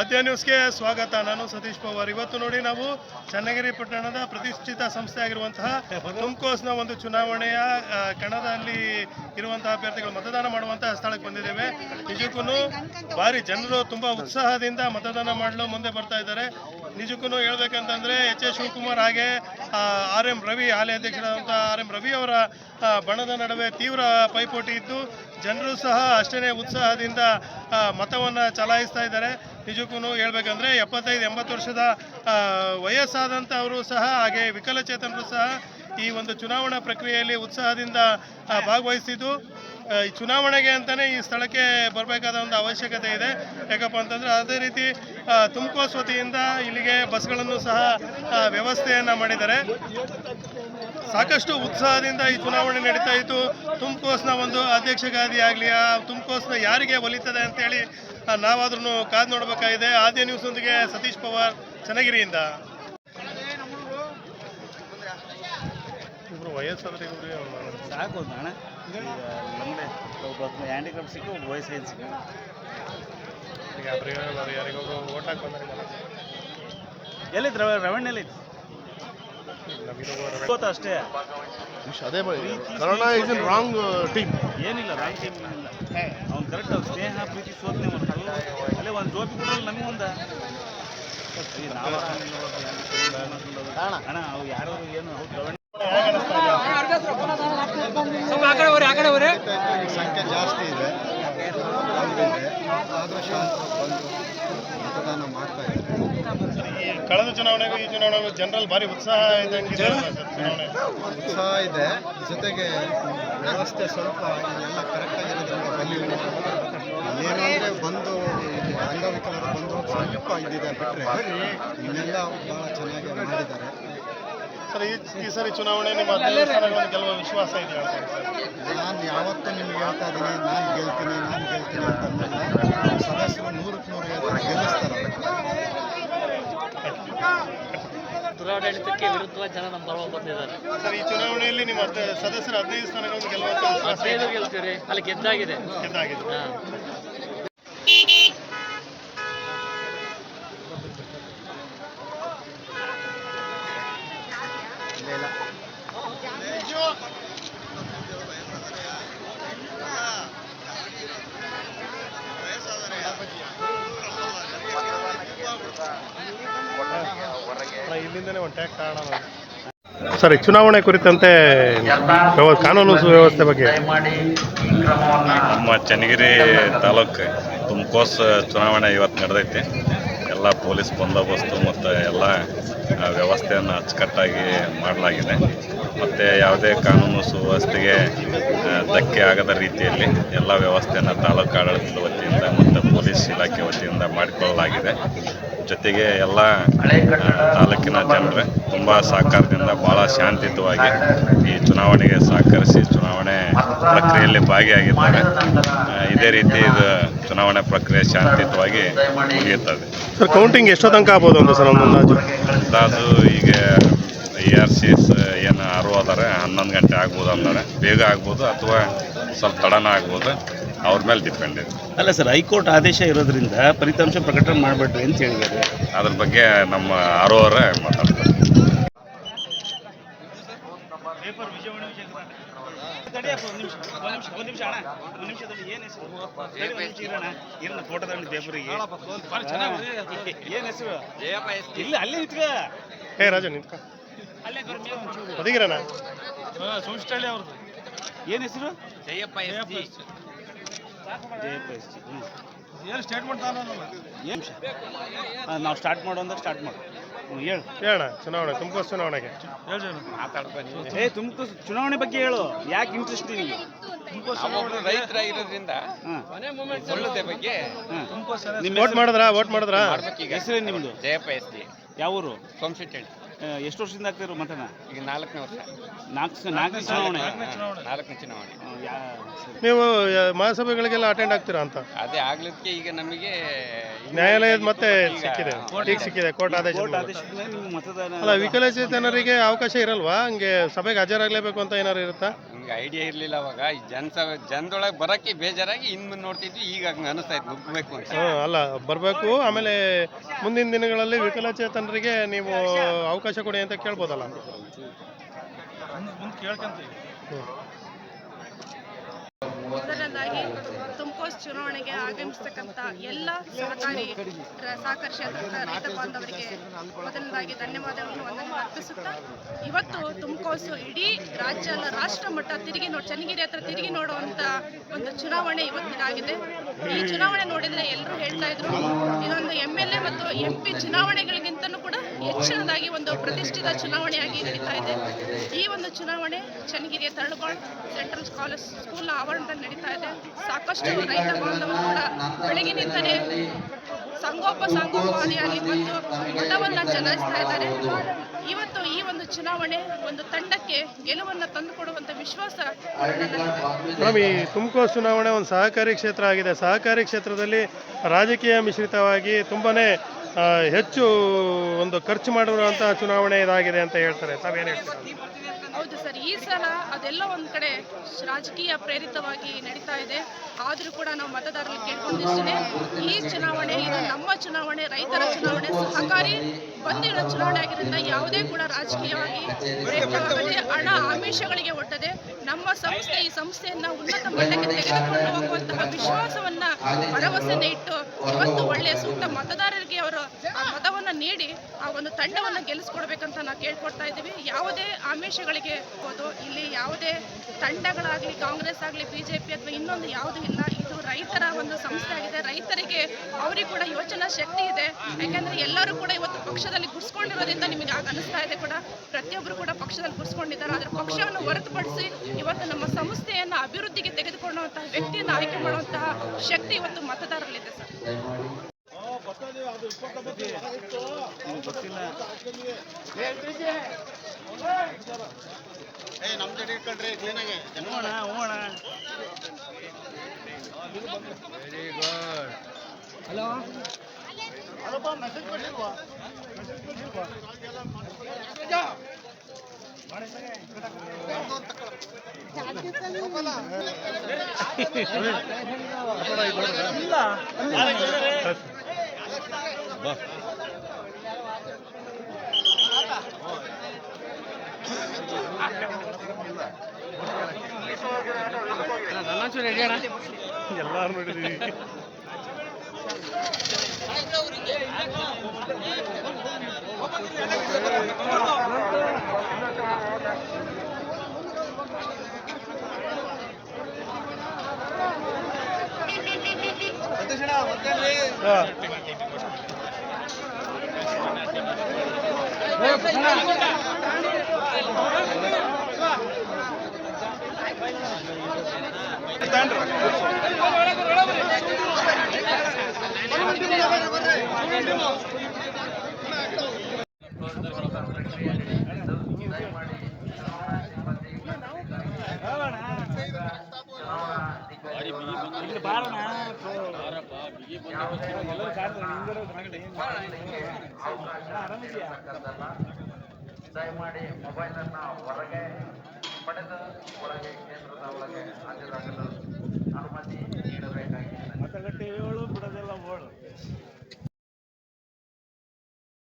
ಅಧ್ಯ ನ್ಯೂಸ್ಗೆ ಸ್ವಾಗತ. ನಾನು ಸತೀಶ್ ಪವಾರ್. ಇವತ್ತು ನೋಡಿ ನಾವು ಚನ್ನಗಿರಿ ಪಟ್ಟಣದ ಪ್ರತಿಷ್ಠಿತ ಸಂಸ್ಥೆ ಆಗಿರುವಂತಹ ತುಮ್ಕೋಸ್ನ ಒಂದು ಚುನಾವಣೆಯ ಕಣದಲ್ಲಿ ಇರುವಂತಹ ಅಭ್ಯರ್ಥಿಗಳು ಮತದಾನ ಮಾಡುವಂತಹ ಸ್ಥಳಕ್ಕೆ ಬಂದಿದ್ದೇವೆ. ನಿಜಕ್ಕೂ ಭಾರಿ ಜನರು ತುಂಬಾ ಉತ್ಸಾಹದಿಂದ ಮತದಾನ ಮಾಡಲು ಮುಂದೆ ಬರ್ತಾ ಇದ್ದಾರೆ. ನಿಜಕ್ಕೂ ಹೇಳ್ಬೇಕಂತಂದ್ರೆ ಎಚ್ ಎಸ್ ಶಿವಕುಮಾರ್ ಹಾಗೆ ಆರ್ ಎಂ ರವಿ, ಹಾಲಿ ಅಧ್ಯಕ್ಷರಾದಂತಹ ಆರ್ ಎಂ ರವಿ ಅವರ ಬಣದ ನಡುವೆ ತೀವ್ರ ಪೈಪೋಟಿ ಇದ್ದು ಜನರು ಸಹ ಅಷ್ಟೇ ಉತ್ಸಾಹದಿಂದ ಮತವನ್ನು ಚಲಾಯಿಸ್ತಾ ಇದ್ದಾರೆ. ನಿಜಕ್ಕೂ ಹೇಳ್ಬೇಕಂದ್ರೆ ಎಪ್ಪತ್ತೈದು, ಎಂಬತ್ತು ವರ್ಷದ ವಯಸ್ಸಾದಂಥವರು ಸಹ, ಹಾಗೆ ವಿಕಲಚೇತನರು ಸಹ ಈ ಒಂದು ಚುನಾವಣಾ ಪ್ರಕ್ರಿಯೆಯಲ್ಲಿ ಉತ್ಸಾಹದಿಂದ ಭಾಗವಹಿಸಿದ್ದು. ಈ ಚುನಾವಣೆಗೆ ಅಂತಲೇ ಈ ಸ್ಥಳಕ್ಕೆ ಬರಬೇಕಾದ ಒಂದು ಅವಶ್ಯಕತೆ ಇದೆ. ಯಾಕಪ್ಪ ಅಂತಂದ್ರೆ ಅದೇ ರೀತಿ ತುಮಕೋಸ್ ವತಿಯಿಂದ ಇಲ್ಲಿಗೆ ಬಸ್ಗಳನ್ನು ಸಹ ವ್ಯವಸ್ಥೆಯನ್ನ ಮಾಡಿದ್ದಾರೆ. ಸಾಕಷ್ಟು ಉತ್ಸಾಹದಿಂದ ಈ ಚುನಾವಣೆ ನಡೀತಾ ಇತ್ತು. ತುಮಕೋಸ್ನ ಒಂದು ಅಧ್ಯಕ್ಷಗಾದಿ ಆಗಲಿ ಆ ತುಮಕೋಸ್ನ ಯಾರಿಗೆ ಒಲಿತದೆ ಅಂತೇಳಿ ನಾವಾದ್ರೂ ಕಾದು ನೋಡಬೇಕಾಗಿದೆ. ಆದ್ಯ ನ್ಯೂಸ್ ಒಂದಿಗೆ ಸತೀಶ್ ಪವಾರ್ ಚನ್ನಗಿರಿಯಿಂದ. ಇಬ್ರು ವಯಸ್ಸಾದ್ರೆ ಇಬ್ರು ಸಾಕು ಅಣ್ಣ. ಈಗ ನಮ್ಮದೇ ಒಬ್ಬ ಹ್ಯಾಂಡಿಕ್ರಾಫ್ಟ್ ಸಿಕ್ಕು ಒಬ್ಬ ವಯಸ್ಸು ಸಿಕ್ಕ. ಈಗ ಯಾರಿಗೊಬ್ರು ಓಟ್ ಹಾಕಿ ಬಂದ್ರೆ ಎಲ್ಲಿತ್ತು ರವ ಗೊತ್ತಾ ಅಷ್ಟೇ. ಅದೇ corona is in wrong team ಏನಿಲ್ಲ ರಾಂಗ್ ಟೀಮ್ ಇಲ್ಲ ಅವ್ನು ಕರೆಕ್ಟ್ ಅವ್ನು ಸ್ನೇಹ ಪ್ರೀತಿ ಸೋದನೆ ಮಾಡ್ತಾರಲ್ಲ ಅಲ್ಲೇ ಒಂದು ಜೋಬಿ ಕೊಡಲ್ಲ ನಮಗೊಂದ ಅಣ್ಣ. ಯಾರು ಏನು ಅವ್ರು ರವಣ್ಣ ಸಂಖ್ಯೆ ಜಾಸ್ತಿ ಇದೆ. ಆದರೂ ಬಂದು ಮತದಾನ ಮಾಡ್ತಾ ಇದ್ದಾರೆ. ಈ ಕಳೆದ ಚುನಾವಣೆಗೂ ಈ ಚುನಾವಣೆಗೂ ಜನರಲ್ ಭಾರಿ ಉತ್ಸಾಹ ಇದೆ ಉತ್ಸಾಹ ಇದೆ. ಜೊತೆಗೆ ವ್ಯವಸ್ಥೆ ಸ್ವಲ್ಪ ಎಲ್ಲ ಕರೆಕ್ಟಾಗಿರೋದ್ರಿಂದ ಬಲ್ಲಿ ಏನು ಅಂದರೆ ಬಂದು ಅಂಗವಿಕಲರು ಬಂದು ಸ್ವಲ್ಪ ಇದಿದೆ ಬಿಟ್ಟರೆ ಇನ್ನೆಲ್ಲ ಭಾಳ ಚೆನ್ನಾಗಿ ಮಾಡಿದ್ದಾರೆ. ಸರ್ ಈ ಈ ಸರಿ ಚುನಾವಣೆ ನಿಮ್ಮ ಕೆಲವು ವಿಶ್ವಾಸ ಇದೆ ನಾನು ಯಾವತ್ತೂ ನಿಮ್ಗೆ ಹೇಳ್ತಾ ಇದ್ದೀನಿ ನಾನು ಗೆಲ್ತೀನಿ ಅಂತಂದ್ರೆ ಸದಸ್ಯರು ನೂರಕ್ಕೆ ನೂರು ಹೇಳ್ತಾರೆ ಗೆಲ್ಲಿಸ್ತಾರೆ ದುರಾಡಳಿತಕ್ಕೆ ವಿರುದ್ಧ ಜನ ನಮ್ಮ ಪರವಾಗಿ ಬಂದಿದ್ದಾರೆ. ಸರ್ ಈ ಚುನಾವಣೆಯಲ್ಲಿ ನಿಮ್ಮ ಸದಸ್ಯರು ಹದಿನೈದು ಸ್ಥಾನಗಳನ್ನು ಗೆಲ್ಲುವಂತ ಹದಿನೈದು ಗೆಲ್ತೀವಿ ಅಲ್ಲಿ ಗೆದ್ದಾಗಿದೆ. ಗೆದ್ದಾಗಿದೆ ಹಾ. ಇಲ್ಲಿಂದನೇ ಒಂದು ಟ್ಯಾಕ್ ಕಾರಣ ಸರಿ ಚುನಾವಣೆ ಕುರಿತಂತೆ ಕಾನೂನು ಸುವ್ಯವಸ್ಥೆ ಬಗ್ಗೆ. ನಮ್ಮ ಚನ್ನಗಿರಿ ತಾಲೂಕು ತುಮಕೋಸ್ ಚುನಾವಣೆ ಇವತ್ತು ನಡೆದೈತಿ. ಎಲ್ಲ ಪೊಲೀಸ್ ಬಂದೋಬಸ್ತು ಮತ್ತು ಎಲ್ಲ ವ್ಯವಸ್ಥೆಯನ್ನು ಅಚ್ಚುಕಟ್ಟಾಗಿ ಮಾಡಲಾಗಿದೆ. ಮತ್ತು ಯಾವುದೇ ಕಾನೂನು ಸುವ್ಯವಸ್ಥೆಗೆ ಧಕ್ಕೆ ಆಗದ ರೀತಿಯಲ್ಲಿ ಎಲ್ಲ ವ್ಯವಸ್ಥೆಯನ್ನು ತಾಲೂಕು ಆಡಳಿತದ ವತಿಯಿಂದ ಮತ್ತು ಪೊಲೀಸ್ ಇಲಾಖೆ ವತಿಯಿಂದ ಮಾಡಿಕೊಳ್ಳಲಾಗಿದೆ. ಜೊತೆಗೆ ಎಲ್ಲ ತಾಲೂಕಿನ ಜನರು ತುಂಬ ಸಹಕಾರದಿಂದ ಬಹಳ ಶಾಂತಿಯುತವಾಗಿ ಈ ಚುನಾವಣೆಗೆ ಸಹಕರಿಸಿ ಚುನಾವಣೆ ಪ್ರಕ್ರಿಯೆಯಲ್ಲಿ ಭಾಗಿಯಾಗಿದ್ದಾರೆ. ಇದೇ ರೀತಿ ಇದು ಚುನಾವಣೆ ಪ್ರಕ್ರಿಯೆ ಶಾಂತಿಯುತವಾಗಿ ಮುಗಿಯುತ್ತದೆ. ಸರ್ ಕೌಂಟಿಂಗ್ ಎಷ್ಟೋ ತನಕ ಆಗ್ಬೋದು ಅಂತ ಸರ್ ಒಂದು ಅಂದಾಜು? ಅಂದಾಜು ಈಗ ಇ ಆರ್ ಸಿ ಎಸ್ ಏನು ಆರು ಅದಾರೆ ಹನ್ನೊಂದು ಗಂಟೆ ಆಗ್ಬೋದು ಅಂದರೆ ಬೇಗ ಆಗ್ಬೋದು ಅಥವಾ ಸ್ವಲ್ಪ ತಡನ ಆಗ್ಬೋದು. ಅವ್ರ ಮೇಲೆ ಡಿಪೆಂಡ್ ಇದೆ. ಅಲ್ಲ ಸರ್ ಹೈಕೋರ್ಟ್ ಆದೇಶ ಇರೋದ್ರಿಂದ ಫಲಿತಾಂಶ ಪ್ರಕಟಣೆ ಮಾಡಬೇಡ್ರಿ ಅಂತ ಹೇಳಿದ್ದಾರೆ. ಅದ್ರ ಬಗ್ಗೆ ನಮ್ಮ ಆರು ಅವರೇ ಮಾತಾಡ್ತಾರೆ. ಏನ್ ಒಂದು ನಿಮಿಷ ಒಂದು ನಿಮಿಷ ಒಂದು ನಿಮಿಷ ಅಣ್ಣ ಒಂದು ನಿಮಿಷ ಏನು ಹೆಸರು ಜಯಪ್ಪ ಒಂದು ನಿಮಿಷ ಇರೋಣ ಇರೋಣ ಫೋಟೋದಲ್ಲಿ ಪೇಪರಿಗೆ ಏನು ಹೆಸರು? ಇಲ್ಲ ಅಲ್ಲೇ ನಿಂತ್ಕ ಏ ರಾಜ ನಿಂತ್ಕ ಒದಗಿರಣ ಏನು ಹೆಸರು Jayappa S G Jayappa S G ಏನು ನಾವು ಸ್ಟಾರ್ಟ್ ಮಾಡೋ ಅಂದ್ರೆ ಸ್ಟಾರ್ಟ್ ಮಾಡು ಹ್ಞೂ ಹೇಳು. ಹೇಳ ಚುನಾವಣೆ ತುಮಕೂರು ಚುನಾವಣೆಗೆ. ಏ ತುಮಕೂರು ಚುನಾವಣೆ ಬಗ್ಗೆ ಹೇಳು. ಯಾಕೆ ಇಂಟ್ರೆಸ್ಟ್ ನಿನಗೆ ರೈತರ ರೈತರಾಗಿರೋದ್ರಿಂದ ಬಗ್ಗೆ ನಿಮ್ಮ ವೋಟ್ ಮಾಡಿದ್ರಾ? ವೋಟ್ ಮಾಡಿದ್ರಾ? ಹೆಸರೇನು ನಿಮ್ಮದು ಜಯಪ್ಪ ಎಸ್ ಯಾವ ಊರು ಸೋಮಶೆಟ್ಟಿ. ಎಷ್ಟು ವರ್ಷದಿಂದ ಆಗ್ತಿರೋ ಮತನ? ಈಗ ನಾಲ್ಕನೇ ವರ್ಷ. ನಾಲ್ಕು ನಾಲ್ಕನೇ ಚುನಾವಣೆ? ನಾಲ್ಕನೇ ಚುನಾವಣೆ. ನೀವು ಮಹಾಸಭೆಗಳಿಗೆಲ್ಲ ಅಟೆಂಡ್ ಆಗ್ತೀರಾ ಅಂತ? ಅದೇ ಆಗ್ಲಿಕ್ಕೆ ಈಗ ನಮಗೆ ನ್ಯಾಯಾಲಯದ ಮತ್ತೆ ಸಿಕ್ಕಿದೆ. ಈಗ ಸಿಕ್ಕಿದೆ ಕೋರ್ಟ್ ಆದೇಶ ಅಲ್ಲ ವಿಕಲಚೇತನರಿಗೆ ಅವಕಾಶ ಇರಲ್ವಾ? ಹಂಗೆ ಸಭೆಗೆ ಹಾಜರಾಗಲೇಬೇಕು ಅಂತ ಏನಾರು ಇರುತ್ತಾ? ನಮ್ಗೆ ಐಡಿಯಾ ಇರಲಿಲ್ಲ ಅವಾಗ. ಈ ಜನ ಜನದೊಳಗೆ ಬರೋಕ್ಕೆ ಬೇಜಾರಾಗಿ ಇನ್ನು ನೋಡ್ತಿದ್ವಿ ಈಗ ಹಂಗೆ ಅನಿಸ್ತಾ ಇತ್ತು ನುಗ್ಗಬೇಕು ಅಂತ. ಹಾ, ಅಲ್ಲ ಬರಬೇಕು. ಆಮೇಲೆ ಮುಂದಿನ ದಿನಗಳಲ್ಲಿ ವಿಕಲಚೇತನರಿಗೆ ನೀವು ಅವಕಾಶ ಕೊಡಿ ಅಂತ ಕೇಳ್ಬೋದಲ್ಲ? ಹ್ಮ್. ಮೊದಲನೇದಾಗಿ ತುಮಕೋಸ್ ಚುನಾವಣೆಗೆ ಆಗಮಿಸ್ತಕ್ಕಂತ ಎಲ್ಲ ಸಹಕಾರಿ ಸಹಕಾರಿ ಕ್ಷೇತ್ರದ ರೈತ ಬಾಂಧವರಿಗೆ ಮೊದಲನೇದಾಗಿ ಧನ್ಯವಾದಗಳನ್ನು ವಂದನೆ ಅರ್ಪಿಸುತ್ತಾ, ಇವತ್ತು ತುಮಕೋಸು ಇಡೀ ರಾಜ್ಯ ರಾಷ್ಟ್ರ ಮಟ್ಟ ತಿರುಗಿ ನೋಡಿ ಚನ್ನಗಿರಿ ಹತ್ರ ತಿರುಗಿ ನೋಡುವಂತ ಒಂದು ಚುನಾವಣೆ ಇವತ್ತಿನಾಗಿದೆ ಈ ಚುನಾವಣೆ ನೋಡಿದ್ರೆ ಎಲ್ಲರೂ ಹೇಳ್ತಾ ಇದ್ರು, ಇದೊಂದು ಎಂಎಲ್ಎ ಮತ್ತು ಎಂ ಪಿ ಹೆಚ್ಚಿನದಾಗಿ ಒಂದು ಪ್ರತಿಷ್ಠಿತ ಚುನಾವಣೆಯಾಗಿ ನಡೀತಾ ಇದೆ. ಈ ಒಂದು ಚುನಾವಣೆ ಚನ್ನಗಿರಿಯ ತರಳುಬಾಳ್ ಸೆಂಟ್ರಲ್ ಕಾಲೇಜ್ ಸ್ಕೂಲ್ನ ಆವರಣದಲ್ಲಿ ನಡೀತಾ ಇದೆ. ಸಾಕಷ್ಟು ರೈತ ಬಾಂಧವರು ಕೂಡ ಬೆಳಗಿನಿಂದಲೇ ಸಂಗೋಪ ಸಂಗೋಪಾದಿಯಾಗಿ ಬಂದು ಮತವನ್ನ ಚಲಾಯಿಸ್ತಾ ಇದ್ದಾರೆ. ಇವತ್ತು ಈ ಒಂದು ಚುನಾವಣೆ ಒಂದು ತಂಡಕ್ಕೆ ಗೆಲುವನ್ನು ತಂದುಕೊಡುವಂತ ವಿಶ್ವಾಸ ಈ ತುಮಕೂರು ಚುನಾವಣೆ ಒಂದು ಸಹಕಾರಿ ಕ್ಷೇತ್ರ ಆಗಿದೆ. ಸಹಕಾರಿ ಕ್ಷೇತ್ರದಲ್ಲಿ ರಾಜಕೀಯ ಮಿಶ್ರಿತವಾಗಿ ತುಂಬಾನೇ ಹೆಚ್ಚು ಒಂದು ಖರ್ಚು ಮಾಡಿರುವಂತಹ ಚುನಾವಣೆ ಇದಾಗಿದೆ ಅಂತ ಹೇಳ್ತಾರೆ. ತಾವೇನು ಹೇಳ್ತೀರಾ? ಹೌದು ಸರ್, ಈ ಸಲ ಅದೆಲ್ಲ ಒಂದ್ ಕಡೆ ರಾಜಕೀಯ ಪ್ರೇರಿತವಾಗಿ ನಡೀತಾ ಇದೆ. ಆದ್ರೂ ಕೂಡ ನಾವು ಮತದಾರರಿಗೆ ಕೇಳ್ಕೊಂಡಿದ್ದೇನೆ, ಈ ಚುನಾವಣೆ ಇದು ನಮ್ಮ ಚುನಾವಣೆ, ರೈತರ ಚುನಾವಣೆ, ಸಹಕಾರಿ ಬಂದಿರೋ ಚುನಾವಣೆ ಆಗಿರೋದ್ರಿಂದ ಯಾವುದೇ ಕೂಡ ರಾಜಕೀಯವಾಗಿ ಹಣ ಆಮಿಷಗಳಿಗೆ ಒಡ್ಡದೆ ನಮ್ಮ ಸಂಸ್ಥೆ ಈ ಸಂಸ್ಥೆಯನ್ನ ಉನ್ನತ ಮಟ್ಟಕ್ಕೆ ತೆಗೆದುಕೊಂಡು ಹೋಗುವಂತಹ ವಿಶ್ವಾಸವನ್ನ ಭರವಸೆಯನ್ನ ಇಟ್ಟು ಇವತ್ತು ಒಳ್ಳೆಯ ಸೂಕ್ತ ಮತದಾರರಿಗೆ ಅವರು ಆ ಮತವನ್ನ ನೀಡಿ ಆ ಒಂದು ತಂಡವನ್ನ ಗೆಲ್ಲಿಸ್ಕೊಡ್ಬೇಕಂತ ನಾವು ಕೇಳ್ಕೊಡ್ತಾ ಇದ್ದೀವಿ. ಯಾವುದೇ ಆಮಿಷಗಳಿಗೆ ಹೋದು, ಇಲ್ಲಿ ಯಾವುದೇ ತಂಡಗಳಾಗ್ಲಿ, ಕಾಂಗ್ರೆಸ್ ಆಗಲಿ, ಬಿಜೆಪಿ ಅಥವಾ ಇನ್ನೊಂದು ಯಾವುದು ಇಲ್ಲ ರೈತರ ಒಂದು ಸಂಸ್ಥೆ ಆಗಿದೆ. ರೈತರಿಗೆ ಅವರಿಗೆ ಕೂಡ ಯೋಚನಾ ಶಕ್ತಿ ಇದೆ. ಯಾಕಂದ್ರೆ ಎಲ್ಲರೂ ಕೂಡ ಇವತ್ತು ಪಕ್ಷದಲ್ಲಿ ಗುರ್ಸ್ಕೊಂಡಿರೋದ್ರಿಂದ ನಿಮಗೆ ಆಗ ಅನಿಸ್ತಾ ಇದೆ ಕೂಡ. ಪ್ರತಿಯೊಬ್ಬರು ಕೂಡ ಪಕ್ಷದಲ್ಲಿ ಗುರ್ಸ್ಕೊಂಡಿದ್ದಾರೆ ಅದರ ಪಕ್ಷವನ್ನು ಹೊರತುಪಡಿಸಿ ಇವತ್ತು ನಮ್ಮ ಸಂಸ್ಥೆಯನ್ನ ಅಭಿವೃದ್ಧಿಗೆ ತೆಗೆದುಕೊಳ್ಳುವಂತಹ ವ್ಯಕ್ತಿಯನ್ನು ಆಯ್ಕೆ ಮಾಡುವಂತಹ ಶಕ್ತಿ ಇವತ್ತು ಮತದಾರರಲ್ಲಿದೆ ಸರ್. ವೆರಿ ಗುಡ್ ಹಲೋ ಅಲ್ಲಪ್ಪ ಮೆಸೇಜ್ ಮೆಸೇಜ್ ಬಾ ರೆಡಿ ಎಲ್ಲಾರು ನೋಡಿದೀವಿ ಹಾ. ದಯಮಾಡಿ ಮೊಬೈಲನ್ನು ಹೊರಗೆ ಪಡೆದು ಒಳಗೆ ಕೇಂದ್ರದ ಒಳಗೆ ಹಾಜರಾಗಲು